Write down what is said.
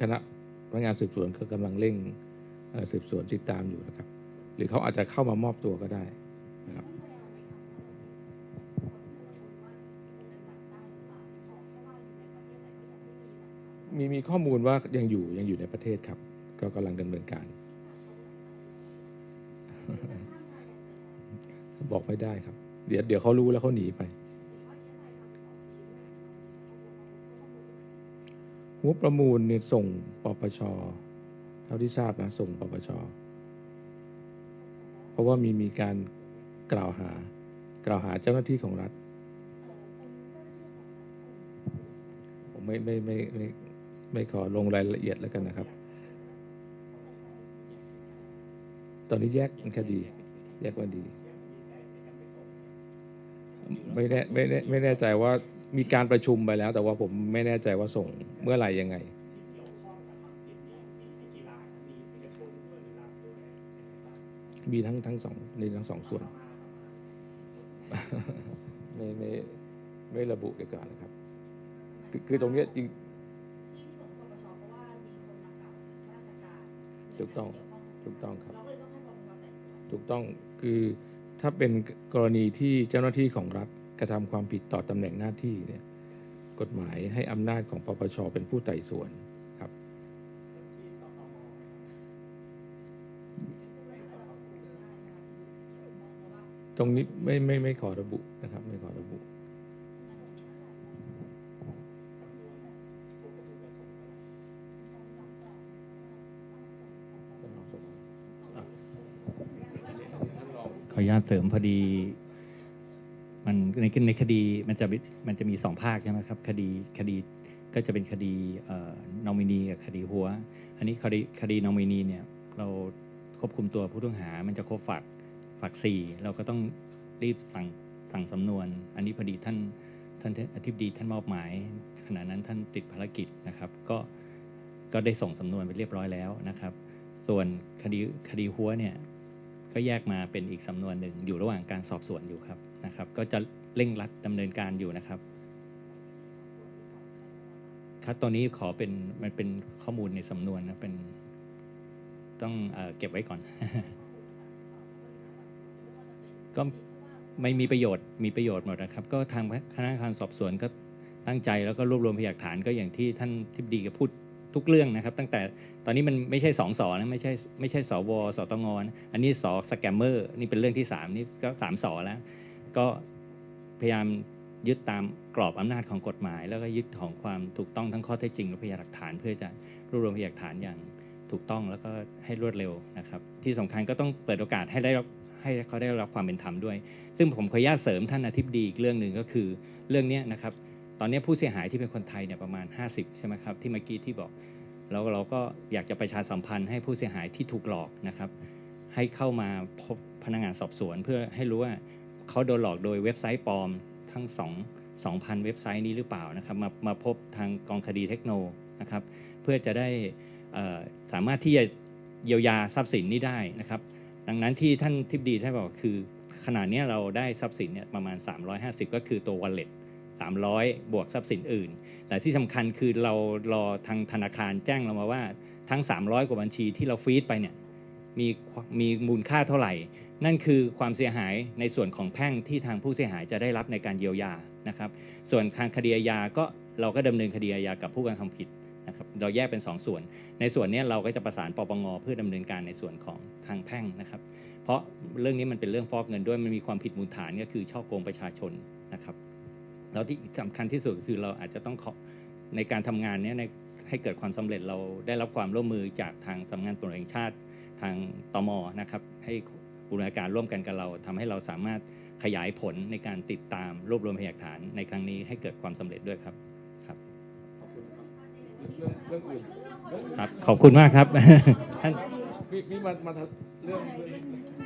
คณะพนักงานสืบสวนก็กำลังเร่งสืบสวนติดตามอยู่นะครับ หรือเขาอาจจะเข้ามามอบตัวก็ได้นะครับมีมีข้อมูลว่ายังอยู่ยังอยู่ในประเทศครับ ก็กำลังดำเนินการ บอกไม่ได้ครับ เดี๋ยวเดี๋ยวเขารู้แล้วเขาหนีไป งบประมูลเนี่ยส่งปปชเท่าที่ทราบนะส่งปปชเพราะว่ามีมีการกล่าวหากล่าวหาเจ้าหน้าที่ของรัฐ ผมไม่ไม่ไม่ไม่ไม่ขอลงรายละเอียดแล้วกันนะครับ ตอนนี้แยกเป็นคดี แยกเป็นคดี ไม่แน่ไม่แน่ไม่แน่ใจว่า มีการประชุมไปแล้ว แต่ว่าผมไม่แน่ใจว่าส่งเมื่อไหร่ยังไง มีทั้งทั้งสองในทั้งสองส่วน ไม่ไม่ไม่ระบุไปก่อนนะครับ คือคือตรงเนี้ยจริงที่ที่ส่งปปชเพราะว่ามีคนมากล่าวหาข้าราชการถูกต้องเกี่ยวข้องถูกต้องครับเราก็เลยต้องให้ปปชไต่สวนถูกต้องคือถ้าเป็นกรณีที่เจ้าหน้าที่ของรัฐ กระทำความผิดต่อตำแหน่งหน้าที่เนี่ยกฎหมายให้อำนาจของปปชเป็นผู้ไต่สวนครับ ตรงนี้ไม่ไม่ไม่ขอระบุนะครับ ไม่ขอระบุขออนุญาตเสริมพอดี มันในในคดีมันจะมันจะมีสองภาคใช่ไหมครับคดีคดีก็จะเป็นคดีนอมินีกับคดีหัว อันนี้คดีคดีนอมินีเนี่ยเราควบคุมตัวผู้ต้องหา มันจะครบฝากฝากสี่เราก็ต้องรีบสั่งสั่งสำนวน อันนี้พอดีท่านท่านอธิบดีท่านมอบหมาย ขณะนั้นท่านติดภารกิจนะครับ ก็ก็ได้ส่งสำนวนไปเรียบร้อยแล้วนะครับ ส่วนคดีคดีหัวเนี่ยก็แยกมาเป็นอีกสำนวนหนึ่งอยู่ระหว่างการสอบสวนอยู่ครับ นะครับ ก็จะเร่งรัดดำเนินการอยู่นะครับ ครับตอนนี้ขอเป็นมันเป็นข้อมูลในสำนวนนะเป็นต้องเออเก็บไว้ก่อน ก็ไม่มีประโยชน์มีประโยชน์หมดนะครับ ก็ทางคณะการสอบสวนก็ตั้งใจแล้วก็รวบรวมพยานหลักฐานก็อย่างที่ท่านทิบดีก็พูดทุกเรื่องนะครับ ตั้งแต่ตอนนี้มันไม่ใช่สองสอนะไม่ใช่ไม่ใช่สวสตงนะอันนี้สอสแกมเมอร์นี่เป็นเรื่องที่สามนี่ก็สามสอแล้ว ก็พยายามยึดตามกรอบอำนาจของกฎหมาย แล้วก็ยึดของความถูกต้องทั้งข้อเท็จจริงและพยานหลักฐาน เพื่อจะรวบรวมพยานหลักฐานอย่างถูกต้องแล้วก็ให้รวดเร็วนะครับ ที่สำคัญก็ต้องเปิดโอกาสให้ได้รับให้เขาได้รับความเป็นธรรมด้วย ซึ่งผมขออนุญาตเสริมท่านอาทิบดีอีกเรื่องหนึ่งก็คือ เรื่องนี้นะครับ ตอนนี้ผู้เสียหายที่เป็นคนไทยเนี่ยประมาณ 50 ใช่ไหมครับ ที่เมื่อกี้ที่บอกแล้วเราก็อยากจะประชาสัมพันธ์ให้ผู้เสียหายที่ถูกหลอกนะครับ ให้เข้ามาพบพนักงานสอบสวนเพื่อให้รู้ว่า เขาโดนหลอกโดยเว็บไซต์ปลอมทั้ง2 2,000 เว็บไซต์นี้หรือเปล่านะครับ มามาพบทางกองคดีเทคโนนะครับ เพื่อจะได้สามารถที่จะเยียวยาทรัพย์สินนี้ได้นะครับ ดังนั้นที่ท่านทิบดีท่านบอกคือขนาดนี้เราได้ทรัพย์สินเนี่ยประมาณ 350 ก็คือตัว wallet 300 บวกทรัพย์สินอื่น แต่ที่สำคัญคือเรารอทางธนาคารแจ้งเรามาว่าทั้ง 300 กว่าบัญชีที่เราฟีดไปเนี่ยมีมีมูลค่าเท่าไหร่ นั่นคือความเสียหายในส่วนของแพ่งที่ทางผู้เสียหายจะได้รับในการเยียวยานะครับ ส่วนทางคดีอาญาก็เราก็ดำเนินคดีอาญากับผู้กระทำผิดนะครับเราแยกเป็น 2ส่วน ในส่วนนี้เราก็จะประสานปปงเพื่อดำเนินการในส่วนของทางแพ่งนะครับ เพราะเรื่องนี้มันเป็นเรื่องฟอกเงินด้วยมันมีความผิดมูลฐานก็คือช่อโกงประชาชนนะครับแล้วที่สำคัญที่สุดคือเราอาจจะต้องขอในการทำงานนี้ในให้เกิดความสำเร็จเราได้รับความร่วมมือจากทางสำนักงานตำรวจแห่งชาติทางตมนะครับให้ บูรณาการร่วมกันกับเราทำให้เราสามารถขยายผลในการติดตามรวบรวมพยานหลักฐานในครั้งนี้ให้เกิดความสำเร็จด้วยครับครับเรื่องเรื่องอื่นเรื่องอื่นครับขอบคุณมากครับท่านพี่มามาเรื่อง